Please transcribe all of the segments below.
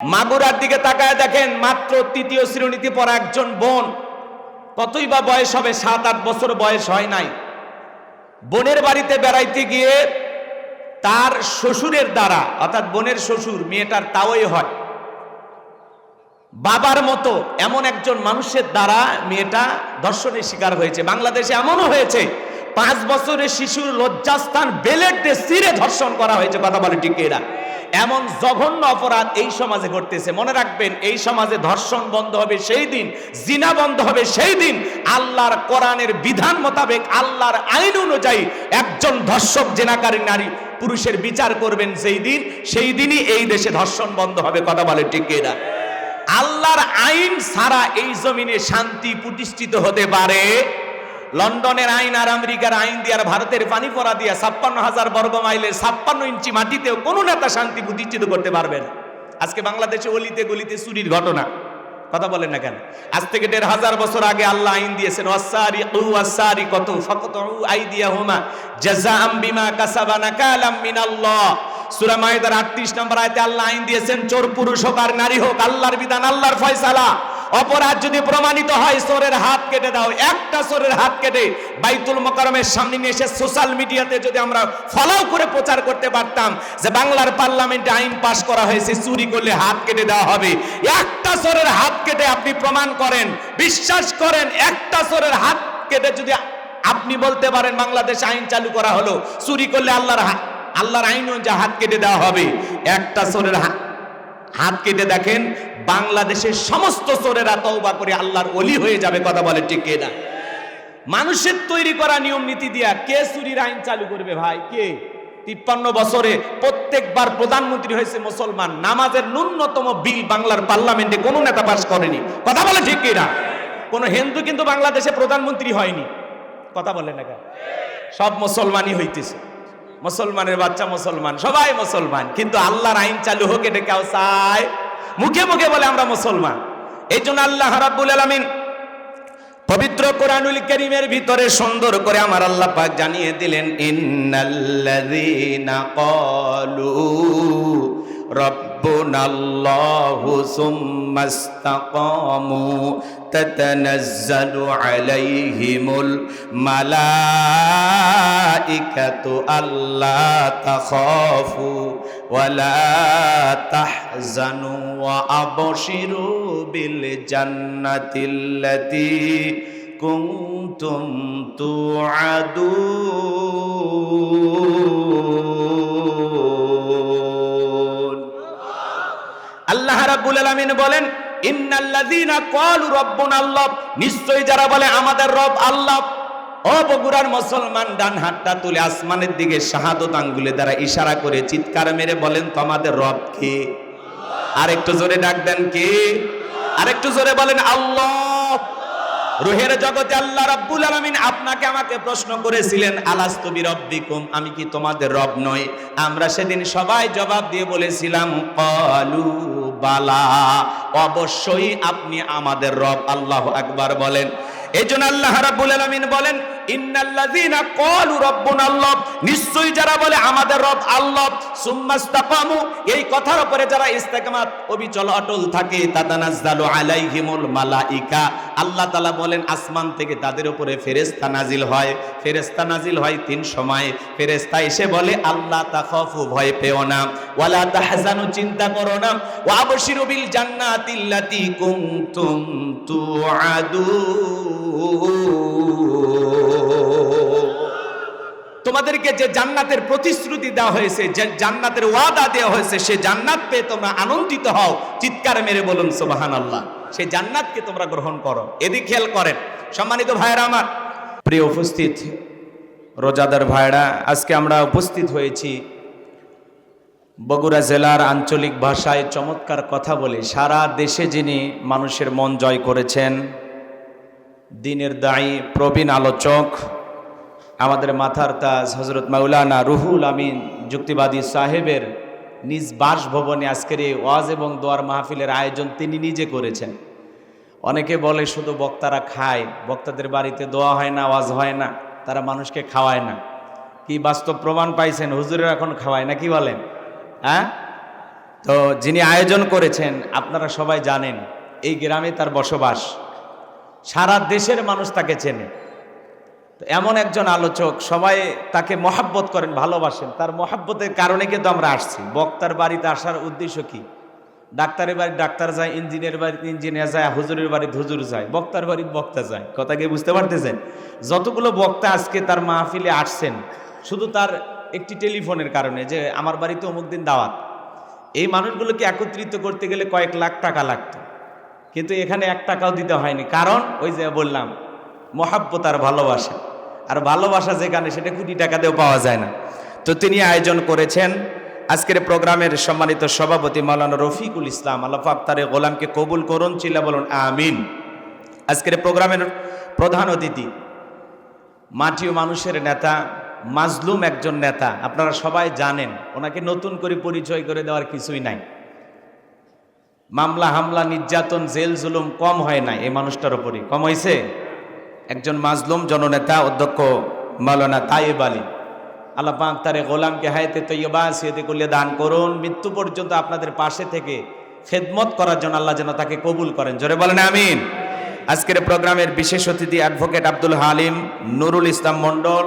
মাগুরার দিকে তাকায় দেখেন মাত্র তৃতীয় শ্রেণীতে পড়া একজন বোন। কতই বা বয়স হবে, সাত, আট বছর বয়স হয় নাই। বোনের বাড়িতে বেড়াইতে গিয়ে তার শ্বশুরের দ্বারা, অর্থাৎ বোনের শ্বশুর, মেয়েটার তাওই হয়। বাবার মতো এমন একজন মানুষের দ্বারা মেয়েটা ধর্ষণের শিকার হয়েছে। বাংলাদেশে এমনও হয়েছে, পাঁচ বছরের শিশুর লজ্জাস্থান বেলেট দিয়ে সিরে ধর্ষণ করা হয়েছে। কথা বলে ঠিক এরা এমন জঘন্য অপরাধ এই সমাজে ঘটতেছে। মনে রাখবেন, এই সমাজে ধর্ষণ বন্ধ হবে সেই দিন, জিনা বন্ধ হবে সেই দিন। আল্লাহর কোরআনের বিধান মোতাবেক, আল্লাহর আইন অনুযায়ী একজন ধর্ষক, জেনাকারী নারী পুরুষের বিচার করবেন সেই দিন, সেই দিনই এই দেশে ধর্ষণ বন্ধ হবে। কথা বলে ঠিক এরা আল্লাহর আইন ছাড়া এই জমিনে শান্তি প্রতিষ্ঠিত হতে পারে লন্ডনের আইন আর আমেরিকার আইন দিয়ে আর ভারতের পানি পড়া দিয়া ছাপ্পান্ন হাজার বর্গ মাইলের ছাপ্পান্ন ইঞ্চি মাটিতেও কোনো নেতা শান্তি প্রতিষ্ঠিত করতে পারবে না। আজকে বাংলাদেশে অলিতে গলিতে চুরির ঘটনা। কথা বলেন না কেন? আজ থেকে দেড় হাজার বছর আগে আল্লাহ আইন দিয়েছেন ওয়াসারি কু ওয়াসারি কত ফকত আইদিয়া হুমা জাযাআম বিমা কাসাবানা কালাম মিনাল্লাহ। সূরা মাইদার 38 নম্বর আয়াতে আল্লাহ আইন দিয়েছেন, চোর, পুরুষ হোক আর নারী হোক, আল্লাহর বিধান, আল্লাহর ফয়সালা। অপরাধ যদি প্রমাণিত হয়, সোরের হাত কেটে দাও। একটা চোরের হাত কেটে বাইতুল মোকারমের সামনে নিয়ে এসে সোশ্যাল মিডিয়াতে যদি আমরা ফলাও করে প্রচার করতে পারতাম, যে বাংলার পার্লামেন্টে আইন পাশ করা হয়েছে, চুরি করলে হাত কেটে দেওয়া হবে। একটা চোরের হাত কেটে আপনি প্রমাণ করেন, বিশ্বাস করেন, একটা চোরের হাত কেটে যদি আপনি বলতে পারেন, বাংলাদেশ আইন চালু করা হলো, চুরি করলে আল্লাহর আল্লাহর আইন অনুযায়ী হাত কেটে দেওয়া হবে, একটা চোরের হাত হাত কেটে দেখেন, বাংলাদেশের সমস্ত চোরেরা তওবা করে আল্লাহর অলি হয়ে যাবে, কথা বলে ঠিক না মানুষের তৈরি করা নিয়ম নীতি দিয়া কে চুরির আইন চালু করবে ভাই? কে? তিপ্পান্ন বছরে প্রত্যেকবার প্রধানমন্ত্রী হয়েছে মুসলমান, নামাজের ন্যূনতম বিল বাংলার পার্লামেন্টে কোনো নেতা পাস করেনি। কথা বলে ঠিক না কোন হিন্দু কিন্তু বাংলাদেশে প্রধানমন্ত্রী হয়নি। কথা বলে না কেন? সব মুসলমানই হইতেছে। মুসলমানের বাচ্চা মুসলমান, সবাই মুসলমান। কিন্তু আল্লাহর আইন চালু হোক, এটা কেউ চায়? মুখে মুখে বলে আমরা মুসলমান। এই জন্য আল্লাহ রাব্বুল আলামিন পবিত্র কোরআনুল করিমের ভিতরে সুন্দর করে আমার আল্লাহ পাক জানিয়ে দিলেন, ইন্নাল্লাযীনা ক্বালু রাব্বুনাল্লাহু সুম্মাস্তাকামু তাতানাজ্জালু আলাইহিমুল মালাইকাতু আল্লা তাখাফু ওয়ালা তাহজানু ওয়া আবশিরু বিল জান্নাতিল্লাতী কুনতুম তুআদুন রাব্বুল আলামিন বলেন, ইন্নাল্লাযীনা ক্বালু নিশ্চয়ই যারা বলে, আমাদের রব আল্লাহ। ও বগুড়ার মুসলমান ডান হাতটা তুলে আসমানের দিকে শাহাদত আঙ্গুলে দ্বারা ইশারা করে চিৎকার মেরে বলেন, তোমাদের রব কে? আর একটু জোরে ডাক দেন, কে? আরেকটু জোরে বলেন, আল্লাহ। রুহের জগতে আল্লাহ রাব্বুল আলামিন আপনাকে আমাকে প্রশ্ন করেছিলেন, আলাস্তু বিরব্বিকুম? আমি কি তোমাদের রব নই? আমরা সেদিন সবাই জবাব দিয়ে বলেছিলাম ক্বালু বালা। অবশ্যই আপনি আমাদের রব, আল্লাহ আকবার বলেন। এই আল্লাহ রাব্বুল আলামিন বলেন ইন্নাল্লাযীনা নিশ্চয়ই যারা বলে আমাদের রব সুম্মাস্তাকামু এই কথার উপরে যারা ইস্তেকামাত অবিচল অটল থাকে আলাইহিমুল মালাইকা। আল্লাহ বলেন, আসমান থেকে তাদের উপরে ফেরেশতা নাজিল হয়। ফেরেশতা নাজিল হয় তিন সময়। ফেরেশতা এসে বলে, আল্লাহ তাখাফু ভয় পেও না। ওয়ালা তাহজানু, চিন্তা করো না। ওয়া আবশিরু বিল জান্নাতিল্লাতী কুনতুম তুআদুন। তোমাদেরকে যে জান্নাতের প্রতিশ্রুতি দেওয়া হয়েছে, যে জান্নাতের ওয়াদা দেওয়া হয়েছে, সে জান্নাত পেয়ে তোমরা আনন্দিত হও। চিৎকার মেরে বলুন সুবাহান আল্লাহ সে জান্নাতকে তোমরা গ্রহণ করো। এদিক খেয়াল করেন। সম্মানিত ভাইয়েরা আমার, প্রিয় উপস্থিত রোজাদার ভাইরা আজকে আমরা উপস্থিত হয়েছি বগুড়া জেলার আঞ্চলিক ভাষায় চমৎকার কথা বলে। সারা দেশে যিনি মানুষের মন জয় করেছেন, দিনের দায়ী প্রবীণ আলোচক আমাদের মাথার তাজ হজরত মাওলানা রুহুল আমিন যুক্তিবাদী সাহেবের নিজ বাসভবনে আজকের এই ওয়াজ এবং দোয়ার মাহফিলের আয়োজন তিনি নিজে করেছেন। অনেকে বলে শুধু বক্তারা খায়, বক্তাদের বাড়িতে দোয়া হয় না, ওয়াজ হয় না, তারা মানুষকে খাওয়ায় না। কি বাস্তব প্রমাণ পাইছেন? হুজুরের এখন খাওয়ায় না কি বলেন? হ্যাঁ? তো যিনি আয়োজন করেছেন, আপনারা সবাই জানেন, এই গ্রামে তার বসবাস। সারা দেশের মানুষ তাকে চেনে। তো এমন একজন আলোচক, সবাই তাকে মহাব্বত করেন, ভালোবাসেন। তার মহাব্বতের কারণে কিন্তু আমরা আসছি। বক্তার বাড়িতে আসার উদ্দেশ্য কি? ডাক্তারের বাড়ি ডাক্তার যায় ইঞ্জিনিয়ার বাড়িতে ইঞ্জিনিয়ার যায়, হুজুরের বাড়িতে হুজুর যায়, বক্তার বাড়িতে বক্তা যায়। কথা গিয়ে বুঝতে পারতেছেন? যতগুলো বক্তা আজকে তার মাহফিলে আসছেন, শুধু তার একটি টেলিফোনের কারণে যে আমার বাড়িতে অমুক দিন দাওয়াত। এই মানুষগুলোকে একত্রিত করতে গেলে কয়েক লাখ টাকা লাগতো। কিন্তু এখানে এক টাকাও দিতে হয়নি। কারণ, ওই যে বললাম মহাব্বত আর ভালোবাসা। আর ভালোবাসা যেখানে, সেটা কোটি টাকা দিয়েও পাওয়া যায় না। তো তিনি আয়োজন করেছেন আজকের প্রোগ্রামের সম্মানিত সভাপতি মাওলানা রফিকুল ইসলাম। আল্লাহ আক্তারে গোলামকে কবুল করুন, চিল্লা বলুন, আমিন। আজকের প্রোগ্রামের প্রধান অতিথি মাটি ও মানুষের নেতা, মাজলুম একজন নেতা, আপনারা সবাই জানেন, ওনাকে নতুন করে পরিচয় করে দেওয়ার কিছুই নাই। মামলা হামলা, নির্যাতন, জেল জুলুম কম হয় নাই এই মানুষটার উপরই। কম হয়েছে একজন মাজলুম জননেতা অধ্যক্ষ মাওলানা তাইব আলী। আল্লাহ তারে গোলামকে হায়তে তৈবা সিয়তে করলে দান করুন। মৃত্যু পর্যন্ত আপনাদের পাশে থেকে খেদমত করার জন্য আল্লাহ যেন তাকে কবুল করেন। জোরে বলেন, আমিন। আজকের প্রোগ্রামের বিশেষ অতিথি অ্যাডভোকেট আব্দুল হালিম নুরুল ইসলাম মণ্ডল,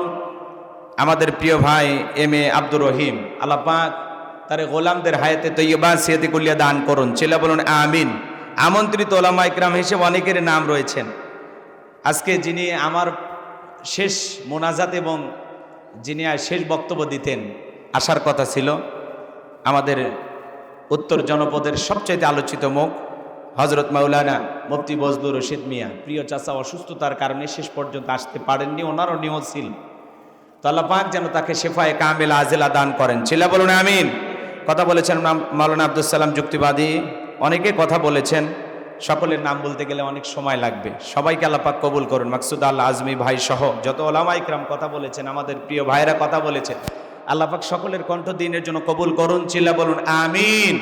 আমাদের প্রিয় ভাই এম এ আব্দুর রহিম। আল্লাহ পাক তারে গোলামদের হায়াতে তৈবা সিয়তে কুলিয়া দান করুন। ছেলে বলুন, আমিন। আমন্ত্রিত ওলামা ইকরাম হিসেবে অনেকের নাম রয়েছেন। আজকে যিনি আমার শেষ মোনাজাত এবং যিনি শেষ বক্তব্য দিতেন, আসার কথা ছিল আমাদের উত্তর জনপদের সবচাইতে আলোচিত মুখ হজরত মাওলানা মুফতি বজলুর রশিদ মিয়া। প্রিয় চাচা, অসুস্থতার কারণে শেষ পর্যন্ত আসতে পারেননি, ওনারও নিয়ত ছিল। তো পাক যেন তাকে শেফায়ে কামেল আজেলা দান করেন। ছিলা বলুন, আমিন। কথা বলেছেন মাওলানা আব্দুল সালাম যুক্তিবাদী। অনেকে কথা বলেছেন সকলের নাম বলতে গেলে অনেক সময় লাগবে। সবাইকে আল্লাহ কবুল করুন। মাকসুদ আল্লাহ আজমি ভাই সহ যত ওলামা ইকরাম কথা বলেছেন, আমাদের প্রিয় ভাইরা কথা বলেছেন, আল্লাহ পাক সকলের কণ্ঠ দিনের জন্য কবুল করুন, চিল্লা বলুন, আমিন।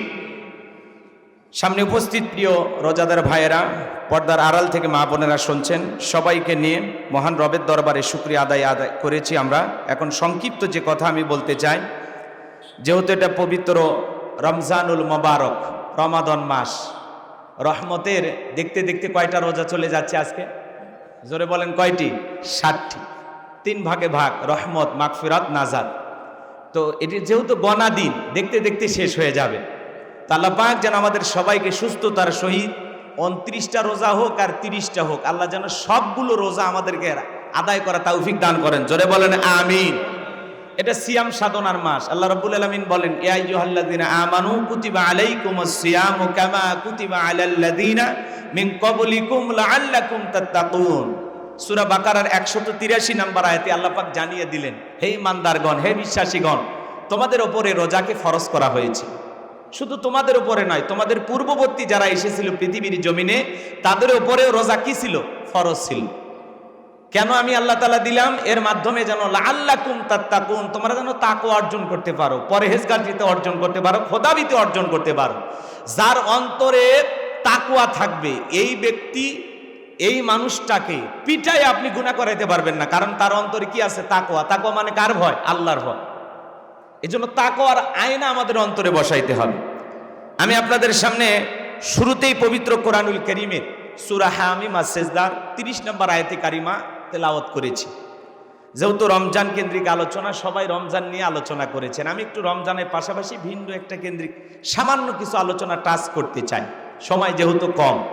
সামনে উপস্থিত প্রিয় রোজাদার ভাইয়েরা, পর্দার আড়াল থেকে মা বোনেরা শুনছেন, সবাইকে নিয়ে মহান রবের দরবারে শুক্রিয়া আদায় আদায় করেছি আমরা। এখন সংক্ষিপ্ত যে কথা আমি বলতে চাই, যেহেতু এটা পবিত্র রমজানুল মোবারক, রমাদন মাস। রহমতের দেখতে দেখতে কয়টা রোজা চলে যাচ্ছে আজকে? জোরে বলেন কয়টি? ষাটটি। তিন ভাগে ভাগ, রহমত, মাগফিরাত নাজাদ তো এটি যেহেতু গনা দিন দেখতে দেখতে শেষ হয়ে যাবে। আল্লাহ পাক যেন আমাদের সবাইকে সুস্থতার সহিত উনত্রিশটা রোজা হোক আর তিরিশটা হোক, আল্লাহ যেন সবগুলো রোজা আমাদেরকে আদায় করা তৌফিক দান করেন। জোরে বলেন আমিন। এটা সিয়াম সাধনার মাস। আল্লাহ রাব্বুল আলামিন বলেন, ইয়া আইয়ুহাল্লাযিনা আমানু কুতিবা আলাইকুমুস সিয়ামু কামা কুতিবা আলাল্লাযিনা মিন ক্বাবলিকুম লাআল্লাকুম তাত্তাকুন। সূরা বাকারার 183 নম্বর আয়াতে আল্লাহ পাক জানিয়ে দিলেন, হে ইমানদারগণ, হে বিশ্বাসীগণ, তোমাদের উপরে রোজাকে ফরজ করা হয়েছে। শুধু তোমাদের উপরে নয়, তোমাদের পূর্ববর্তী যারা এসেছিল পৃথিবীর জমিনে, তাদের উপরেও রোজা কি ছিল? ফরজ ছিল। কেন আমি আল্লাহ তালা দিলাম? এর মাধ্যমে যেন আল্লাহ কুম তাত্তাকুন, তোমরা যেন তাকো অর্জন করতে পারো পরহেজগারিতে অর্জন করতে পারো, খোদাবিতে অর্জন করতে পারো। যার অন্তরে তাকুয়া থাকবে, এই ব্যক্তি, এই মানুষটাকে পিটাই আপনি গুণা করাইতে পারবেন না, কারণ তার অন্তরে কি আছে? তাকোয়া তাকোয়া মানে কার ভয়? আল্লাহর ভয়। এই জন্য তাকোয়ার আয়না আমাদের অন্তরে বসাইতে হবে। আমি আপনাদের সামনে শুরুতেই পবিত্র কোরআনুল করিমের সুরা হামিমা সেজদার তিরিশ নম্বর আয়তে কারিমা তেলাওয়াত করেছি। যেহেতু রমজান কেন্দ্রিক আলোচনা, সবাই রমজান নিয়ে আলোচনা করেছেন। আমি একটু রমজানের পাশাপাশি ভিন্ন একটা কেন্দ্রিক, সামান্য কিছু আলোচনা টাচ করতে চাই। সময় যেহেতু কম।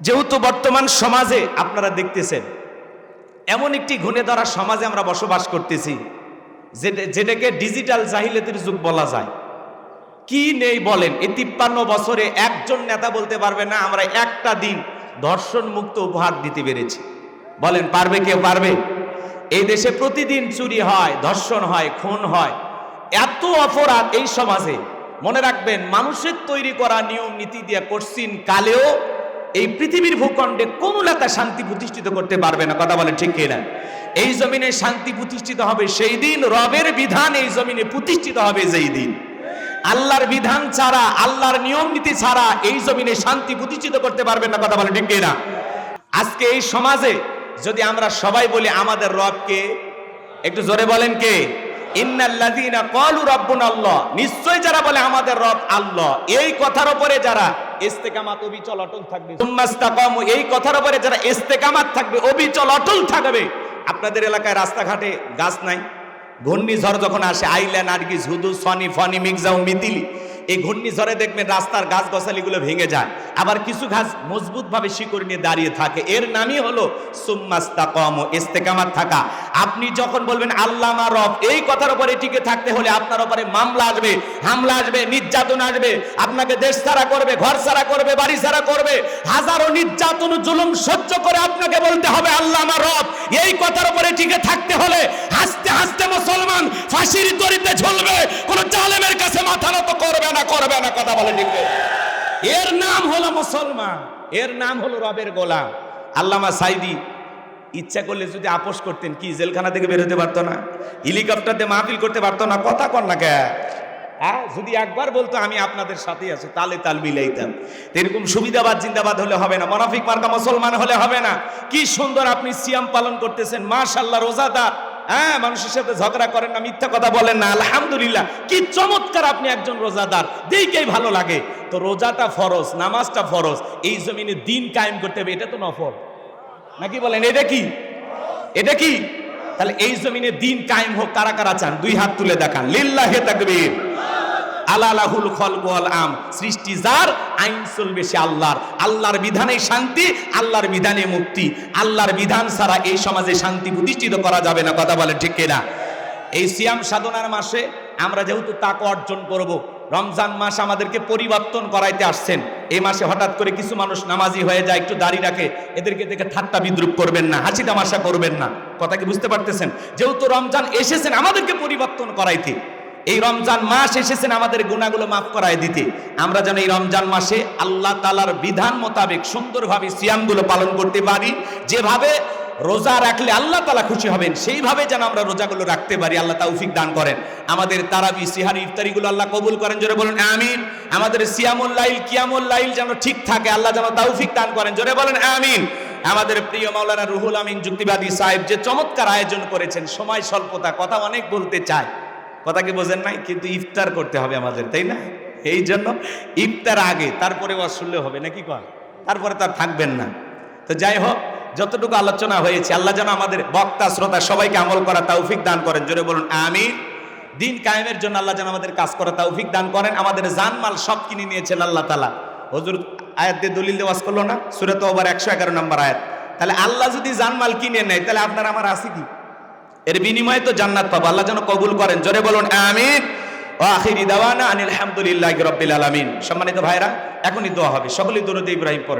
যেহেতু বর্তমান সমাজে আপনারা দেখতেছেন, এমন একটি ঘুণে ধরা সমাজে আমরা বসবাস করতেছি, যেটা- যেটাকে ডিজিটাল জাহিলিয়াতের যুগ বলা যায়। কি নেই বলেন, এই তিপ্পান্ন বছরে একজন নেতা বলতে পারবে না, আমরা একটা দিন ধর্ষণ মুক্ত উপহার দিতে পেরেছি। বলেন, পারবে কেউ? পারবে। এই দেশে প্রতিদিন চুরি হয়, ধর্ষণ হয়, খুন হয়। এত অপরাধ এই সমাজে। মনে রাখবেন, মানুষের তৈরি করা নিয়ম, নীতি দিয়ে করছিন কালেও এই পৃথিবীর ভূখণ্ডে কোন নেতা শান্তি প্রতিষ্ঠিত করতে পারবে না। কথা বলে ঠিক কিনা? এই জমিনে শান্তি প্রতিষ্ঠিত হবে সেই দিন, রবের বিধান এই জমিনে প্রতিষ্ঠিত হবে যেই দিন। আল্লাহর বিধান ছাড়া, আল্লাহর নিয়ম নীতি ছাড়া এই জমিনে শান্তি প্রতিষ্ঠিত করতে পারবে না। কথা বলে ঠিক না আজকে এই সমাজে যদি আমরা সবাই বলি আমাদের রবকে, একটু জোরে বলেন কে? ইন্নাল্লাযীনা ক্বালু রাব্বুনা আল্লাহ। নিশ্চয় যারা বলে আমাদের রব আল্লাহ, এই কথার উপরে যারা ইস্তেকামাত অবিচল অটল থাকবে। সুম্মাস্তাকামু এই কথার উপরে যারা ইস্তেকামাত থাকবে, অবিচল অটল থাকবে। আপনাদের এলাকায় রাস্তাঘাটে গাছ নাই? ঘূর্ণিঝড় যখন আসে আইল্যান্ড নার্গিস হুদু সনি ফনি মির্জাও মিতিলি। এই ঘূর্ণিঝড়ে দেখবেন রাস্তার গাছ গছালিগুলো ভেঙে যায়। আবার কিছু গাছ মজবুতভাবে শিকড় নিয়ে দাঁড়িয়ে থাকে। এর নামই হলো সুম্মাস্তাকম, ইস্তেকামাত থাকা। আপনি যখন বলবেন আল্লাহ আমার রব, এই কথার উপরে টিকে থাকতে হলে আপনার উপরে মামলা আসবে, হামলা আসবে, নির্যাতন আসবে, আপনাকে দেশ ছাড়া করবে, ঘর ছাড়া করবে, বাড়ি ছাড়া করবে, হাজারো নির্যাতন, জুলুম সহ্য করে আপনাকে বলতে হবে আল্লাহ আমার রব, এই কথার উপরে টিকে থাকতে হলে হাসতে হাসতে মুসলমান ফাঁসির দড়িতে ঝুলবে, কোন জালেমের কাছে মাথা নত কথা বলে টিকবে এর নাম হলো মুসলমান, এর নাম হলো রবের গোলাম। আল্লামা সাইদি, ইচ্ছা করলে যদি আপোষ করতেন, কি জেলখানা থেকে বেরোতে পারতো না? হেলিকপ্টার দিয়ে মাহফিল করতে পারতো না? কথা কর না কে? হ্যাঁ যদি একবার বলতো, আমি আপনাদের সাথেই আছি, তালে তাল মিলাইতাম। এরকম সুবিধাবাদ, জিন্দাবাদ হলে হবে না। মনাফিক মার্কা মুসলমান হলে হবে না। কি সুন্দর আপনি সিয়াম পালন করতেছেন। মাশাল্লাহ রোজাদার। হ্যাঁ মানুষের সাথে ঝগড়া করেন না, মিথ্যা কথা বলেন না, আলহামদুলিল্লাহ। কি চমৎকার আপনি একজন রোজাদার দিকেই ভালো লাগে। তো রোজাটা ফরজ, নামাজটা ফরজ, এই জমিনে দিন কায়েম করতে হবে, এটা তো নফল। নাকি বলেন, এটা কি? এটা কি? তাহলে এই জমিনে দিন কায়েম হোক, কারা কারা চান? দুই হাত তুলে দেখান। লিল্লাহে তাকবীর। আলালাহুল খলক ওয়াল আম। সৃষ্টি যার, আইন চলবে সে আল্লাহর। আল্লাহর বিধানে শান্তি, আল্লাহর বিধানে মুক্তি। আল্লাহর বিধান ছাড়া এই সমাজে শান্তি প্রতিষ্ঠিত করা যাবে না, কথা বলে ঠিক কিনা? এই সিয়াম সাধনার মাসে আমরা যেহেতু তাকে অর্জন করব, রমজান মাস আমাদেরকে পরিবর্তন করাইতে আসছেন। এই মাসে হঠাৎ করে কিছু মানুষ নামাজি হয়ে যায়, একটু দাড়ি রাখে, এদেরকে দেখে ঠাট্টা বিদ্রুপ করবেন না, হাসি তামাশা করবেন না। কথা কি বুঝতে পারতেছেন? যেহেতু রমজান এসেছেন, আমাদেরকে পরিবর্তন করাইতে। এই রমজান মাস এসেছেন আমাদের গুণাগুলো মাফ করায় দিতে। আমরা যেন এই রমজান মাসে আল্লাহ তালার বিধান মোতাবেক সুন্দরভাবে সিয়ামগুলো পালন করতে পারি। যেভাবে রোজা রাখলে আল্লাহ তালা খুশি হবেন, সেইভাবে যেন আমরা রোজাগুলো রাখতে পারি। আল্লাহ তাউফিক দান করেন। আমাদের তারাবি সিহারি ইফতারিগুলো আল্লাহ কবুল করেন। জোরে বলেন, আমিন। আমাদের সিয়ামুল লাইল, কিয়ামুল লাইল যেন ঠিক থাকে। আল্লাহ যেন তাউফিক দান করেন। জোরে বলেন, আমিন। আমাদের প্রিয় মাওলানা রুহুল আমিন, যুক্তিবাদী সাহেব যে চমৎকার আয়োজন করেছেন। সময় স্বল্পতা, কথা অনেক বলতে চায়। কথা কি বোঝেন নাই? কিন্তু ইফতার করতে হবে আমাদের, তাই না? এই জন্য ইফতার আগে, তারপরে ওয়াজ শুনলে হবে, নাকি কয়? তারপরে তার থাকবেন না। তো যাই হোক, যতটুকু আলোচনা হয়েছে, আল্লাহ যেন আমাদের বক্তা, শ্রোতা সবাইকে আমল করা তৌফিক দান করেন। জোরে বলুন আমি দিন কায়েমের জন্য আল্লাহ যেন আমাদের কাজ করা তৌফিক দান করেন। আমাদের জানমাল সব কিনে নিয়েছেন আল্লাহ তালা হজুর, আয়াত দিয়ে দলিল দেওয়াজ করল না? সুরত ওভার একশো এগারো নম্বর আয়াত। তাহলে আল্লাহ যদি জানমাল কিনে নেয়, তাহলে আপনার আমার আছে কি? এর বিনিময়ে তো জান্নাত পাবো। আল্লাহ যেন কবুল করেন। জোরে বলুন, আমিন। আখিরি দাওয়ানা আনিল হামদুলিল্লাহ রব্বিল আলামিন। সম্মানিত ভাইরা, এখনই দোয়া হবে। সকলেই দরুদ ইব্রাহিম পড়েন।